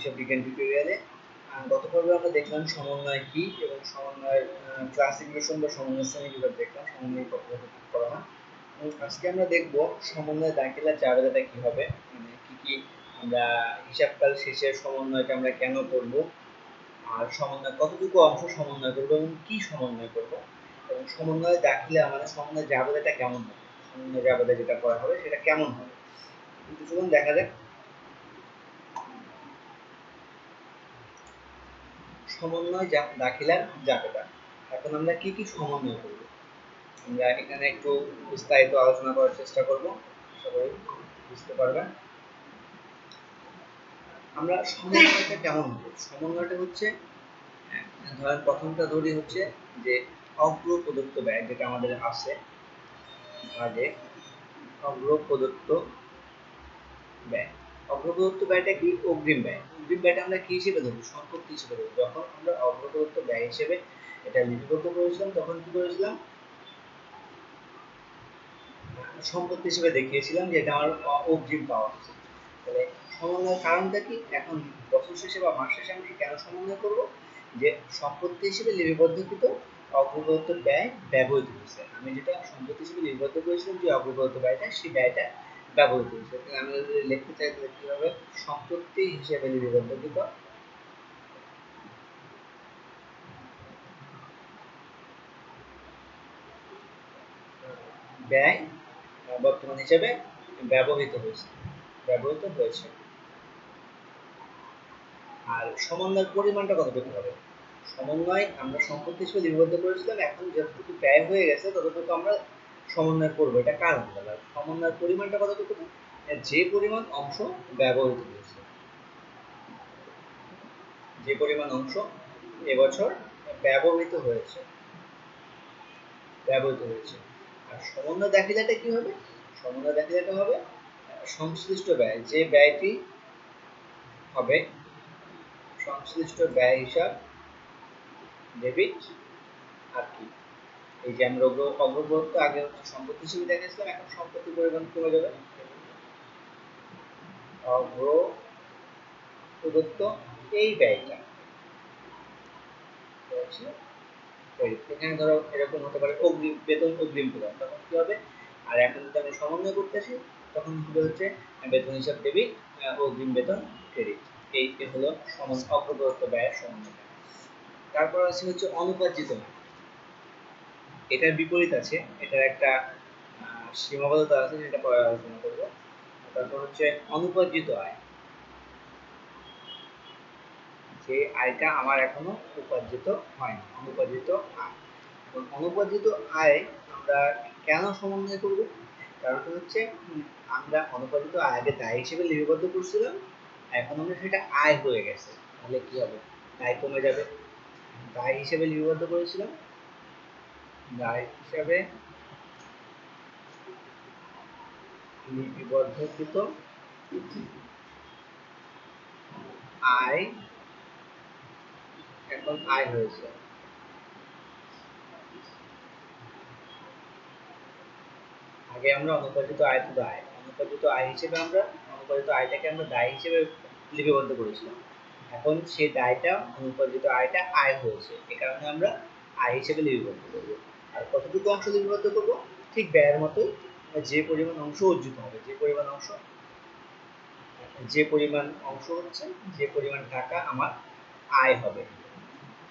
হিসাব বিজ্ঞান টিউটোরিয়ালে গত পর্বে আমরা দেখলাম সমন্বয় কি এবং সমন্বয়ের ক্লাসিফিকেশন বা সমন্বয় শ্রেণীবিভাগ দেখলাম, সমন্বয় করা হয়। এবং আজকে আমরা দেখব সমন্বয় দাখিলা জাবেদাটা কি হবে মানে কি কি আমরা হিসাবকাল শেষে সমন্বয়টা আমরা কেন করব, আর সমন্বয়, কতটুকু অংশ সমন্বয় করব এবং কি সমন্বয় করব। এবং সমন্বয় দাখিলা মানে সমন্বয় জাবেদাটা কেমন হবে? সমন্বয় জাবেদা যেটা করা হবে সেটা কেমন হবে? কিছুক্ষণ দেখা যাক সমন্বয় দাখিলার জাবেদা এখন আমরা কি কি সমন্বয় করব? আমরা এখানে একটু বিস্তারিত আলোচনা করার চেষ্টা করব। সবাই বুঝতে পারবেন। আমরা সমন্বয়টা কেমন হবে সমন্বয়টা হচ্ছে ধরেন প্রথমটা ধরি হচ্ছে যে অগ্র প্রদত্ত ব্যয় যেটা আমাদের আছে, আগে অগ্র প্রদত্ত ব্যয়। অগ্রপ্রদত্ত ব্যয়টা কি? অগ্রিম ব্যয়। অগ্রিম ব্যয়টা আমরা কি হিসেবে ধরবো? সম্পত্তি হিসেবে ধরবো। যখন আমরা অগ্রপ্রদত্ত ব্যয় হিসেবে এটা লিপিবদ্ধ করেছিলাম, তখন কি করেছিলাম? সম্পত্তি হিসেবে দেখিয়েছিলাম যে এটা আমার অগ্রিম পাওয়া উচিত। তাহলে সমন্বয়ের কারণটা কি? এখন বছর শেষে বা মাস শেষে আমি কেন সমন্বয় করব? যে সম্পত্তি হিসেবে লিপিবদ্ধকৃত অগ্রপ্রদত্ত ব্যয় ব্যবহৃত হয়েছে। আমি যেটা সম্পত্তি হিসেবে লিপিবদ্ধ করেছিলাম যে অগ্রপ্রদত্ত ব্যয়টা, সেই ব্যয়টা ব্যবহৃত হয়েছে। আমরা যদি লিখতে চাই, তাহলে কি সম্পত্তি হিসেবে লিপিবদ্ধকৃত ব্যয়, বর্তমান হিসেবে ব্যবহৃত হয়েছে। ব্যবহৃত হয়েছে। আর সমন্বয়ের পরিমাণটা কতটুকু হবে? সমন্বয় আমরা সম্পত্তি হিসেবে লিপিবদ্ধ করেছিলাম, এখন যতটুকু ব্যয় হয়ে গেছে, ততটুকু আমরা সমন্বয় করব, এটা কার হবে সমন্বয়ের পরিমাণটা কতটুকু? যে পরিমাণ অংশ ব্যবহৃত হয়েছে। যে পরিমাণ অংশ এবছর ব্যবহৃত হয়েছে। ব্যবহৃত হয়েছে। আর সমন্বয় দাখিলাটা কি হবে? সমন্বয় দাখিলাটা হবে, সংশ্লিষ্ট ব্যয়। যে ব্যয়টি হবে, সংশ্লিষ্ট ব্যয় হিসাব ডেবিট আর কি। এই যে আমরা অগ্রগত আগে হচ্ছে সম্পত্তি হিসেবে দেখেছিলাম এখন সম্পত্তি পরিমাণ কমে যাবে। অগ্র প্রদত্ত এই ব্যয়টা। এখানে ধরো এরকম হতে পারে অগ্রিম, বেতন অগ্রিম প্রদান তখন কি হবে? আর এখন যদি আমি সমন্বয় করতেছি তখন হবে হচ্ছে, বেতন হিসাব ডেবিট অগ্রিম বেতন ক্রেডিট এই হলো সমান অগ্রপ্রদত্ত ব্যয়ের সমন্বয় তারপর আছে হচ্ছে অনুপার্জিত এটার বিপরীত আছে, এটার একটা সীমাবদ্ধতা আছে যেটা পরে আলোচনা করব। তারপর হচ্ছে অনুপার্জিত আয়। যে আয়টা আমার এখনও উপার্জিত হয়নি, অনুপার্জিত আয়। এবং অনুপার্জিত আয় আমরা কেন সমন্বয় করব? কারণটা হচ্ছে আমরা অনুপার্জিত আয়কে দায় হিসেবে লিপিবদ্ধ করছিলাম, এখন আমরা সেটা আয় হয়ে গেছে। তাহলে কি হবে? দায় কমে যাবে। দায় হিসেবে লিপিবদ্ধ করেছিলাম দায় হিসাবে লিপিবদ্ধকৃত আয়, এখন আয় হয়েছে। আগে আমরা অনুপার্জিত আয় তো দায় অনুপার্জিত আয় হিসেবে আমরা অনুপার্জিত আয়টাকে আমরা দায় হিসেবে লিপিবদ্ধ করেছিলাম। এখন সেই দায়টা অনুপার্জিত আয়টা আয় হয়েছে। এ কারণে আমরা আয় হিসেবে লিপিবদ্ধ করব। আর কতটুকু অংশ লিপিবদ্ধ করব? ঠিক ব্যয়ের মতোই যে পরিমাণ অংশ অর্জিত হবে, যে পরিমাণ অংশ, যে পরিমাণ অংশ হচ্ছে, যে পরিমাণ টাকা আমার আয় হবে,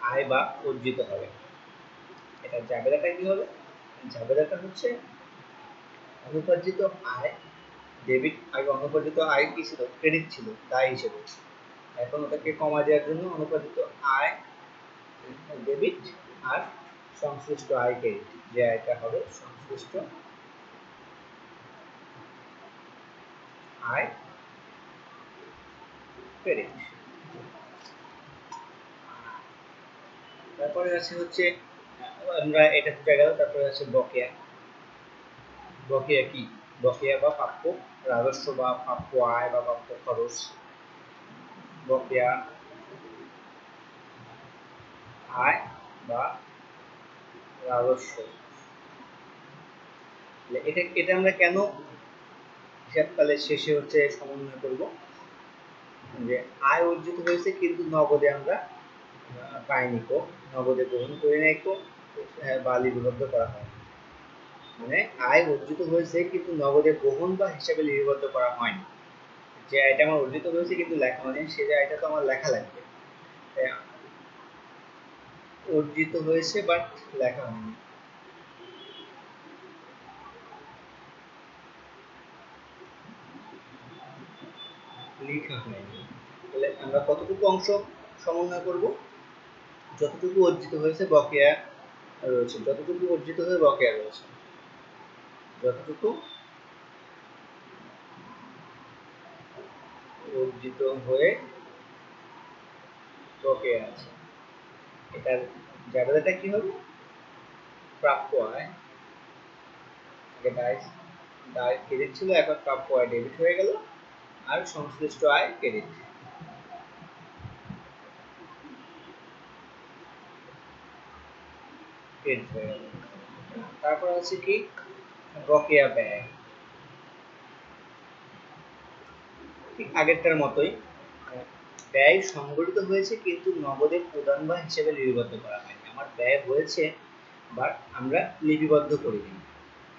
আয় বা অর্জিত হবে। এটা জাবেদাটা কি হবে? জাবেদাটা হচ্ছে অনুপার্জিত আয় ডেবিট আগে অনুপার্জিত আয় কি ছিল? ক্রেডিট ছিল, দায় হিসেবে। এখন ওটাকে কমা দেওয়ার জন্য অনুপার্জিত আয় ডেবিট আর সংশ্লিষ্ট আয় ক্রেডিট যে আয়টা হবে সংশ্লিষ্ট আয় তারপরে আছে হচ্ছে, আমরা এটা বুঝা গেল তারপরে আছে বকেয়া। বকেয়া কি? বকেয়া বা প্রাপ্য রাজস্ব বা প্রাপ্য আয় বা প্রাপ্য খরচ। বকেয়া আয় বা রাজস্ব এটা এটা আমরা কেন শেষে হচ্ছে সমন্বয় করব? যে আয় অর্জিত হয়েছে কিন্তু নগদে আমরা পাইনি কো। নগদে গ্রহণ করি নাই কো আহ, বা লিপিবদ্ধ করা হয় মানে আয় অর্জিত হয়েছে কিন্তু নগদে গ্রহণ বা হিসাবে লিপিবদ্ধ করা হয়নি। যে আয়টা আমার অর্জিত হয়েছে কিন্তু লেখা হয়নি সে আয়টা তো আমার লেখা লাগবে। তাই অর্জিত হয়েছে বাট লেখা হয়নি। লেখা হয়নি। তাহলে আমরা কতটুকু অংশ সমন্বয় করব? যতটুকু অর্জিত হয়েছে, বকেয়া রয়েছে। যতটুকু অর্জিত হয়ে বকেয়া রয়েছে। যতটুকু অর্জিত হয়ে বকেয়া আছে। এটার জাবেদাটা কি হবে? প্রাপ্য আয়। আগে দায় দায় ক্রেডিট ছিল, এখন প্রাপ্য আয় ডেবিট হয়ে গেল, আর সংশ্লিষ্ট আয় ক্রেডিট ক্রেডিট হয়ে গেল। তারপর আছে কি? বকেয়া ব্যয়। ঠিক আগেরটার মতোই। ব্যয় সংগঠিত হয়েছে কিন্তু নগদে প্রদান বা হিসেবে লিপিবদ্ধ করা হয়নি। আমার ব্যয় হয়েছে বাট আমরা লিপিবদ্ধ করিনি।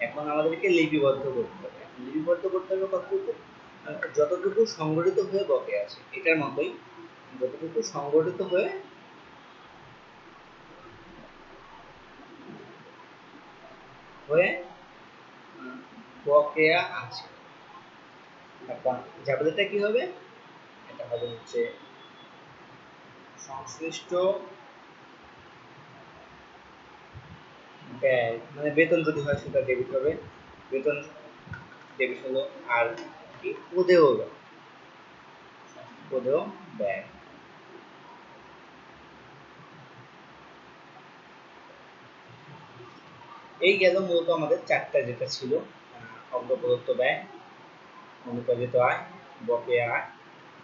এখন আমাদেরকে লিপিবদ্ধ করতে হবে। লিপিবদ্ধ করতে হবে কতটুকু? যতটুকু সংগঠিত হয়ে বকে আছে, এটার মতোই যতটুকু সংগঠিত হয়ে হয়ে বকেয়া আছে। জাবেদাটা কি হবে? এটা হবে হচ্ছে সংশ্লিষ্ট ব্যয় মানে বেতন যদি হয় সেটা ডেবিট হবে। বেতন ডেবিট হলো আর কি? হলো পদেও ব্যয় এই গেল মূলত আমাদের চারটা যেটা ছিল অগ্রপ্রদত্ত ব্যয় অনুপাদিত আয়, বকেয়া আয়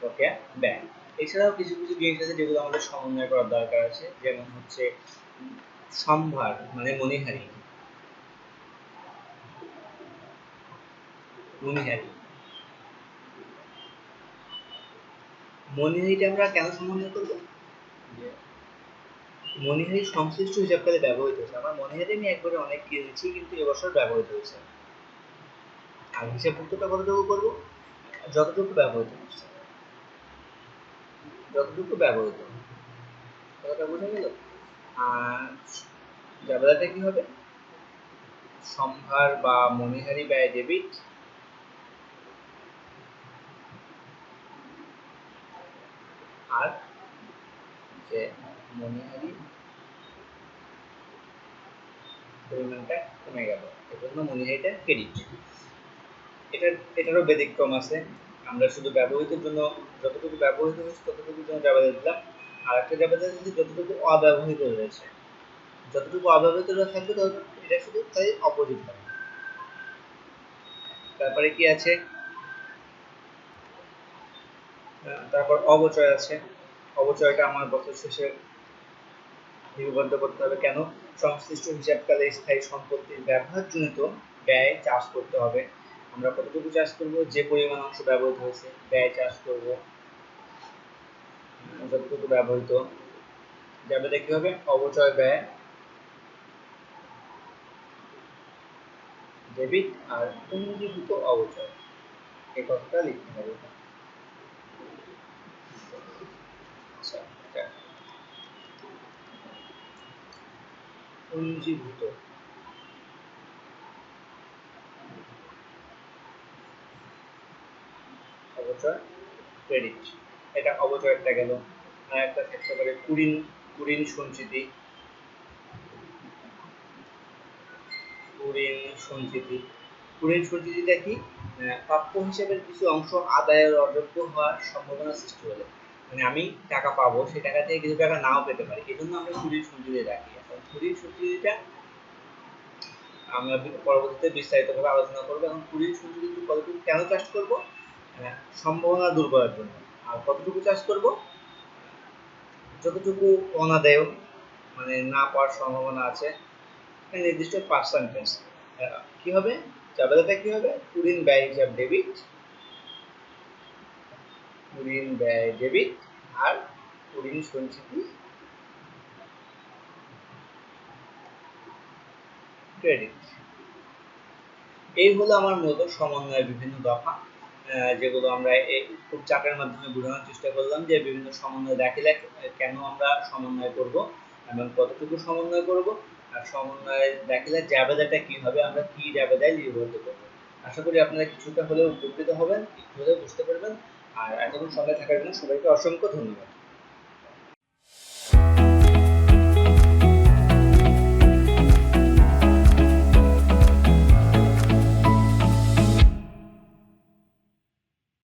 বকেয়া ব্যয় এছাড়াও কিছু কিছু জিনিস আছে যেগুলো আমাদের সমন্বয় করার দরকার আছে, যেমন হচ্ছে সম্ভার মানে মণিহারি। মণিহারি। মণিহারিটা আমরা কেন সমন্বয় করব? যে মণিহারি সংশ্লিষ্ট হিসাবকালে ব্যবহৃত হয়েছে। আমার মণিহারি আমি একবারে অনেক কিনেছি কিন্তু এবছর ব্যবহৃত হয়েছে আর হিসাবভুক্তটা কতটুকু করব? যতটুকু ব্যবহৃত হচ্ছে যতটুকু ব্যবহৃত। কথাটা বোঝা গেল? আর জাবেদাটা কি হবে? সম্ভার বা মণিহারি ব্যয় ডেবিট আর যে মণিহারি পরিমাণটা কমে গেল। এজন্য মণিহারিটা ক্রেডিট এটার এটারও ব্যতিক্রম আছে। আমরা শুধু ব্যবহৃতের জন্য যতটুকু ব্যবহৃত হয়েছে ততটুকুর জন্য জাবেদা দিলাম আর একটা জাবেদা দিচ্ছি যতটুকু অব্যবহৃত রয়েছে যতটুকু অব্যবহৃত থাকবে ততটুকু এটা শুধু তাই অপোজিট হবে। তারপরে কি আছে? তারপর অবচয় আছে। অবচয়টা আমার বছর শেষে লিপিবদ্ধ করতে হবে। কেন? সংশ্লিষ্ট হিসাবকালে স্থায়ী সম্পত্তির ব্যবহারজনিত ব্যয় চাষ করতে হবে। আমরা কতটুকু চাষ করব, যে পরিমাণ অংশ ব্যবহৃত হয়েছে, ব্যয় চাষ করব যতটুকু ব্যবহৃত যাবে দেখতে হবে অবচয় ব্যয়, ডেবিট আর পুঞ্জীভূত অবচয় এই কথাটা লিখতে হবে। আচ্ছা পুঞ্জীভূত অবচয় ক্রেডিট এটা গেল। আর একটা থাকতে পারে কুড়িন কুড়িন সঞ্চিতি। কুড়িন সঞ্চিতি। কুড়িন প্রাপ্য হিসেবের কিছু অংশ আদায়ের অযোগ্য হওয়ার সম্ভাবনা সৃষ্টি হলে। মানে আমি টাকা পাবো, সেই টাকা থেকে কিছু টাকা নাও পেতে পারি। এই জন্য আমরা কুড়ির সঞ্চিতি রাখি। এখন কুড়ির সঞ্চিতিটা আমরা পরবর্তীতে বিস্তারিতভাবে আলোচনা করব। এখন কুড়ির সঞ্চিতি কতটুকু, কেন চাষ করব? সম্ভাবনা দূর করার জন্য। আর কতটুকু চাষ করব? যতটুকু অনাদায় মানে না পাওয়ার সম্ভাবনা আছে নির্দিষ্ট পার্সেন্টেজ কি হবে? কি হবে? কুড়িন ব্যয় হিসাব ডেবিট ঋণ ব্যয় ডেবিট আর ঋণ সঞ্চিতি ক্রেডিট এই হলো আমার মূলত সমন্বয়ের বিভিন্ন দফা। যেগুলো আমরা খুব চাপের মাধ্যমে বোঝানোর চেষ্টা করলাম যে বিভিন্ন সমন্বয় দেখিলে কেন আমরা সমন্বয় করব এবং কতটুকু সমন্বয় করব আর সমন্বয় দেখিলে জাবেদাটা কি হবে, আমরা কি জাবেদায় লিপিবদ্ধ করব আশা করি আপনারা কিছুটা হলেও উপকৃত হবেন, একটু হলেও বুঝতে পারবেন। আর এতক্ষণ সঙ্গে থাকার জন্য সবাইকে অসংখ্য ধন্যবাদ।